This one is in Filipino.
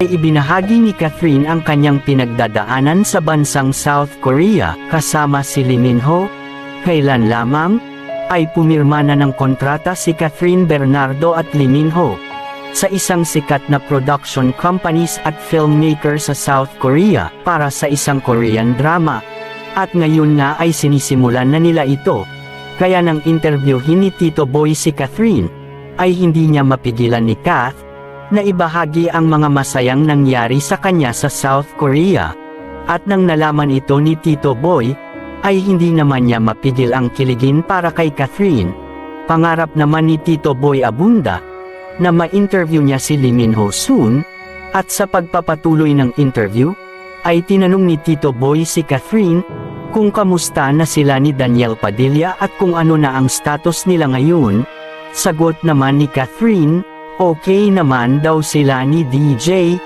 ay ibinahagi ni Catherine ang kanyang pinagdadaanan sa bansang South Korea kasama si Lee Min Ho. Kailan lamang ay pumirma na ng kontrata si Catherine Bernardo at Lee Min Ho sa isang sikat na production companies at filmmaker sa South Korea para sa isang Korean drama. At ngayon nga ay sinisimulan na nila ito. Kaya nang interviewin ni Tito Boy si Catherine, ay hindi niya mapigilan ni Kath na ibahagi ang mga masayang nangyari sa kanya sa South Korea. At nang nalaman ito ni Tito Boy, ay hindi naman niya mapigil ang kiligin para kay Catherine. Pangarap naman ni Tito Boy Abunda na ma-interview niya si Lee Min Ho soon, at sa pagpapatuloy ng interview, ay tinanong ni Tito Boy si Catherine kung kamusta na sila ni Daniel Padilla at kung ano na ang status nila ngayon. Sagot naman ni Catherine, okay naman daw sila ni DJ,